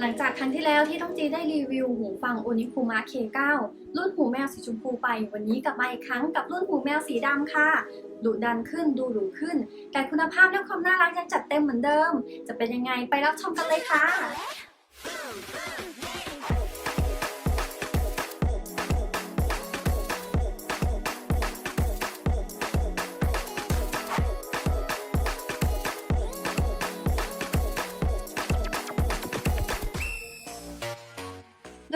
หลังจากครั้งที่แล้วที่ต้องจีได้รีวิวหูฟังโอนิคูมะ K9 รุ่นหูแมวสีชมพูไป วันนี้กลับมาอีกครั้งกับรุ่นหูแมวสีดำค่ะดุดันขึ้นดูหรูขึ้น แต่คุณภาพและความน่ารักยังจัดเต็มเหมือนเดิม จะเป็นยังไงไปรับชมกันเลยค่ะ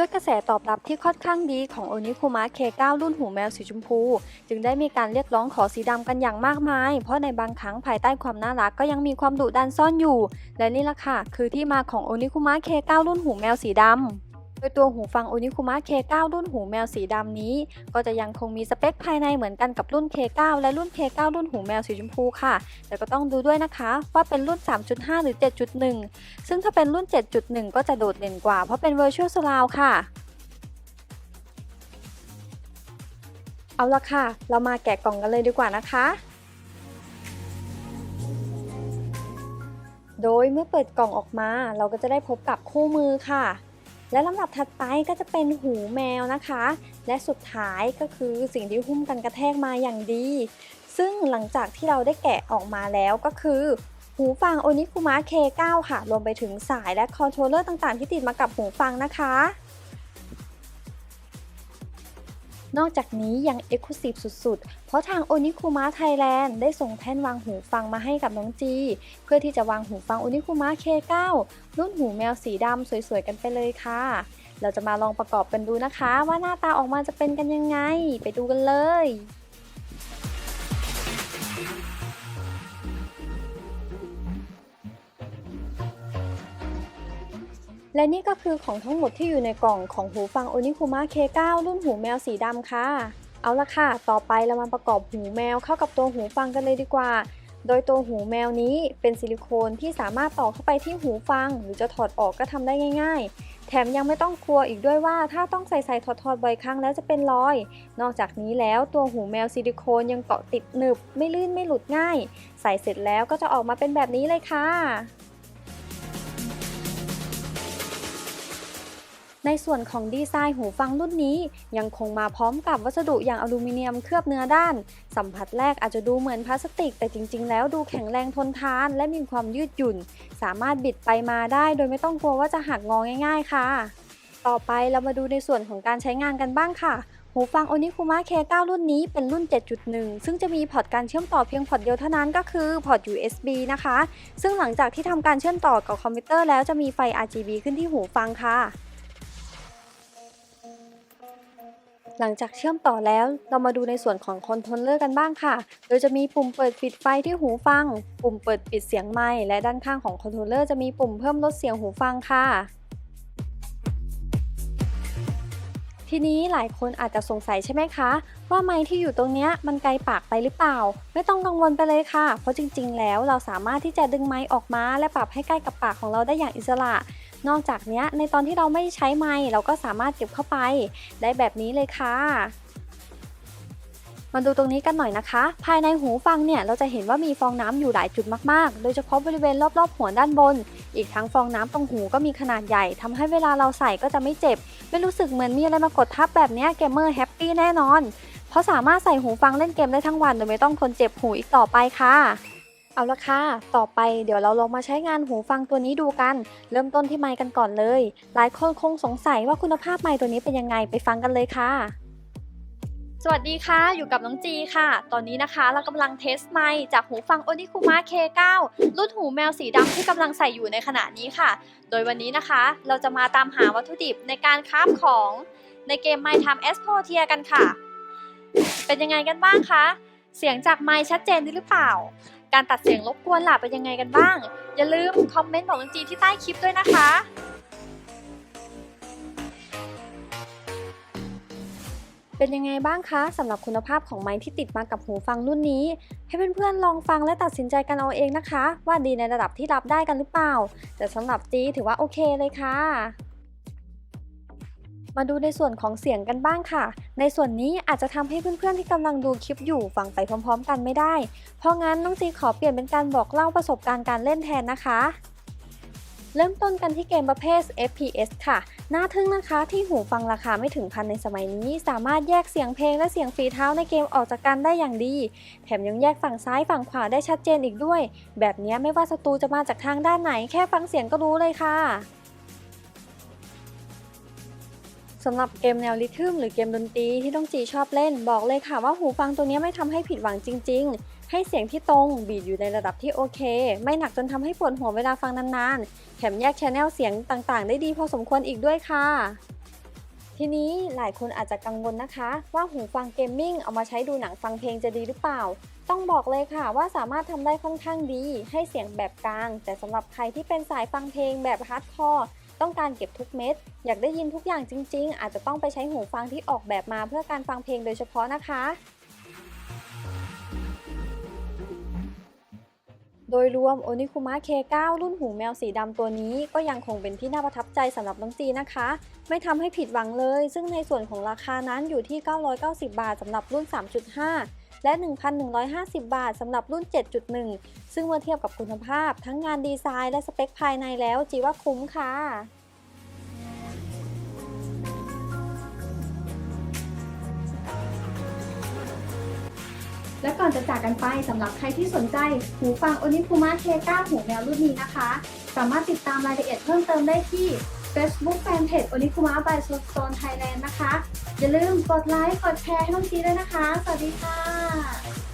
ด้วยกระแสตอบรับที่ค่อนข้างดีของโอนิคุมะ K9 รุ่นหูแมวสีชมพู จึงได้มีการเรียกร้องขอสีดำกันอย่างมากมาย เพราะในบางครั้งภายใต้ความน่ารักก็ยังมีความดุดันซ่อนอยู่ และนี่ล่ะค่ะ คือที่มาของโอนิคุมะ K9 รุ่นหูแมวสีดำ โดยตัวหูฟังโอนิคุมะ K9 รุ่นหูแมวสีดำนี้ ก็จะยังคงมีสเปคภายในเหมือนกันกับรุ่น K9 และรุ่น K9 รุ่นหูแมวสีชมพูค่ะ แต่ก็ต้องดูด้วยนะคะว่าเป็นรุ่น 3.5 หรือ 7.1 ซึ่งถ้าเป็นรุ่น 7.1 ก็จะโดดเด่นกว่าเพราะเป็น Virtual Surround ค่ะเอาละค่ะ เรามาแกะกล่องกันเลยดีกว่านะคะ โดยเมื่อเปิดกล่องออกมา เราก็จะได้พบกับคู่มือค่ะ และลำดับถัดไปก็จะเป็นหูแมวนะคะ และสุดท้ายก็คือสิ่งที่หุ้มกันกระแทกมาอย่างดี ซึ่งหลังจากที่เราได้แกะออกมาแล้วก็คือ หูฟังโอนิคุมะ K9 ค่ะ รวมไปถึงสายและคอนโทรลเลอร์ต่างๆ ที่ติดมากับหูฟังนะคะ นอกจากนี้ยัง e x c l u s i v e สุดๆ เพราะทางโอนิคุมะไทยแลนด์ได้ส่งแท่นวางหูฟังมาให้กับน้องจี เพื่อที่จะวางหูฟัง Onikuma K9 รุ่นหูแมวสีดำสวยๆ กันไปเลยค่ะ เราจะมาลองประกอบกันดูนะคะ ว่าหน้าตาออกมาจะเป็นกันยังไง ไปดูกันเลย และนี่ก็คือของทั้งหมดที่อยู่ในกล่องของหูฟัง Onikuma K9 รุ่นหูแมวสีดำค่ะ เอาละค่ะ ต่อไปเรามาประกอบหูแมวเข้ากับตัวหูฟังกันเลยดีกว่า โดยตัวหูแมวนี้เป็นซิลิโคนที่สามารถต่อเข้าไปที่หูฟัง หรือจะถอดออกก็ทำได้ง่าย ๆ แถมยังไม่ต้องกลัวอีกด้วยว่า ถ้าต้องใส่ใส่ถอดถอดบ่อยครั้งแล้วจะเป็นรอย นอกจากนี้แล้วตัวหูแมวซิลิโคนยังเกาะติดหนึบ ไม่ลื่นไม่หลุดง่าย ใส่เสร็จแล้วก็จะออกมาเป็นแบบนี้เลยค่ะ ในส่วนของดีไซน์หูฟังรุ่นนี้ ยังคงมาพร้อมกับวัสดุอย่างอลูมิเนียมเคลือบเนื้อด้าน สัมผัสแรกอาจจะดูเหมือนพลาสติก แต่จริง ๆ แล้วดูแข็งแรงทนทาน และมีความยืดหยุ่น สามารถบิดไปมาได้ โดยไม่ต้องกลัวว่าจะหักงอง่าย ๆ ค่ะ ต่อไปเรามาดูในส่วนของการใช้งานกันบ้างค่ะหูฟัง Onikuma K9 รุ่นนี้เป็นรุ่น 7.1 ซึ่งจะมีพอร์ตการเชื่อมต่อเพียงพอร์ตเดียวเท่านั้นก็คือพอร์ต USB นะคะ ซึ่งหลังจากที่ทำการเชื่อมต่อกับคอมพิวเตอร์แล้วจะมีไฟ RGB ขึ้นที่หูฟังค่ะ หลังจากเชื่อมต่อแล้ว เรามาดูในส่วนของคอนโทรลเลอร์กันบ้างค่ะ โดยจะมีปุ่มเปิดปิดไฟที่หูฟัง ปุ่มเปิดปิดเสียงไมค์และด้านข้างของคอนโทรลเลอร์จะมีปุ่มเพิ่มลดเสียงหูฟังค่ะทีนี้หลายคนอาจจะสงสัยใช่ไหมคะ ว่าไมค์ที่อยู่ตรงนี้มันไกลปากไปหรือเปล่า ไม่ต้องกังวลไปเลยค่ะ เพราะจริงๆ แล้วเราสามารถที่จะดึงไมค์ออกมาและปรับให้ใกล้กับปากของเราได้อย่างอิสระ นอกจากนี้ในตอนที่เราไม่ใช้ไมค์เราก็สามารถเก็บเข้าไปได้แบบนี้เลยค่ะมาดูตรงนี้กันหน่อยนะคะ ภายในหูฟังเนี่ยเราจะเห็นว่ามีฟองน้ำอยู่หลายจุดมากๆ โดยเฉพาะบริเวณรอบๆหัวด้านบน อีกทั้งฟองน้ำตรงหูก็มีขนาดใหญ่ทำให้เวลาเราใส่ก็จะไม่เจ็บ ไม่รู้สึกเหมือนมีอะไรมากดทับแบบนี้เกมเมอร์แฮปปี้แน่นอน เพราะสามารถใส่หูฟังเล่นเกมได้ทั้งวันโดยไม่ต้องทนเจ็บหูอีกต่อไปค่ะ เอาละค่ะ ต่อไปเดี๋ยวเราลองมาใช้งานหูฟังตัวนี้ดูกัน เริ่มต้นที่ไมค์กันก่อนเลย หลายคนคงสงสัยว่าคุณภาพไมค์ตัวนี้เป็นยังไงไปฟังกันเลยค่ะ สวัสดีค่ะ อยู่กับน้องจีค่ะ ตอนนี้นะคะเรากำลังเทสไมค์จากหูฟัง Onikuma K9 รุ่นหูแมวสีดำที่กำลังใส่อยู่ในขณะนี้ค่ะ โดยวันนี้นะคะ เราจะมาตามหาวัตถุดิบในการคราฟของในเกม My Time a s p o t i e r กันค่ะ เป็นยังไงกันบ้างคะ เสียงจากไมค์ชัดเจนหรือเปล่า การตัดเสียงรบกวนล่ะเป็นยังไงกันบ้าง อย่าลืมคอมเมนต์บอกน้องจีที่ใต้คลิปด้วยนะคะเป็นยังไงบ้างคะสำหรับคุณภาพของไมค์ที่ติดมากับหูฟังรุ่นนี้ ให้เพื่อนๆลองฟังและตัดสินใจกันเอาเองนะคะ ว่าดีในระดับที่รับได้กันหรือเปล่า แต่สำหรับจีถือว่าโอเคเลยค่ะ มาดูในส่วนของเสียงกันบ้างค่ะ ในส่วนนี้อาจจะทำให้เพื่อนๆที่กำลังดูคลิปอยู่ฟังไปพร้อม ๆ กันไม่ได้ เพราะงั้นน้องจีขอเปลี่ยนเป็นการบอกเล่าประสบการณ์การเล่นแทนนะคะ เริ่มต้นกันที่เกมประเภท FPS ค่ะ น่าทึ่งนะคะที่หูฟังราคาไม่ถึงพันในสมัยนี้ สามารถแยกเสียงเพลงและเสียงฝีเท้าในเกมออกจากกันได้อย่างดี แถมยังแยกฝั่งซ้ายฝั่งขวาได้ชัดเจนอีกด้วย แบบนี้ไม่ว่าศัตรูจะมาจากทางด้านไหน แค่ฟังเสียงก็รู้เลยค่ะ สำหรับเกมแนวริทึมหรือเกมดนตรีที่ต้องจีชอบเล่น บอกเลยค่ะว่าหูฟังตัวนี้ไม่ทำให้ผิดหวังจริง ๆ ให้เสียงที่ตรงบีดอยู่ในระดับที่โอเค ไม่หนักจนทำให้ปวดหัวเวลาฟังนานๆ แถมแยกชแนลเสียงต่างๆ ได้ดีพอสมควรอีกด้วยค่ะ ทีนี้หลายคนอาจจะกังวลนะคะ ว่าหูฟังเกมมิ่งเอามาใช้ดูหนังฟังเพลงจะดีหรือเปล่า ต้องบอกเลยค่ะว่าสามารถทำได้ค่อนข้างดี ให้เสียงแบบกลาง แต่สำหรับใครที่เป็นสายฟังเพลงแบบฮาร์ดคอร์ ต้องการเก็บทุกเม็ด อยากได้ยินทุกอย่างจริง ๆ อาจจะต้องไปใช้หูฟังที่ออกแบบมาเพื่อการฟังเพลงโดยเฉพาะนะคะ โดยรวมโอนิคุมะ K9 รุ่นหูแมวสีดำตัวนี้ก็ยังคงเป็นที่น่าประทับใจสำหรับน้องจีนะคะ ไม่ทำให้ผิดหวังเลย ซึ่งในส่วนของราคานั้นอยู่ที่ 990 บาทสำหรับรุ่น 3.5 และ 1,150 บาทสำหรับรุ่น 7.1 ซึ่งเมื่อเทียบกับคุณภาพ ทั้งงานดีไซน์และสเปคภายในแล้วจีว่าคุ้มค่ะและก่อนจะจากกันไปสำหรับใครที่สนใจ หูฟัง o n i p u m a K9 หูแมวรุ่นนี้นะคะ สามารถติดตามรายละเอียดเพิ่มเติมได้ที่ Facebook Fanpage o n i p u m a by Soulstone Thailand นะคะ อย่าลืมกดไลค์ กดแชร์ให้น้องจีด้วยนะคะ สวัสดีค่ะ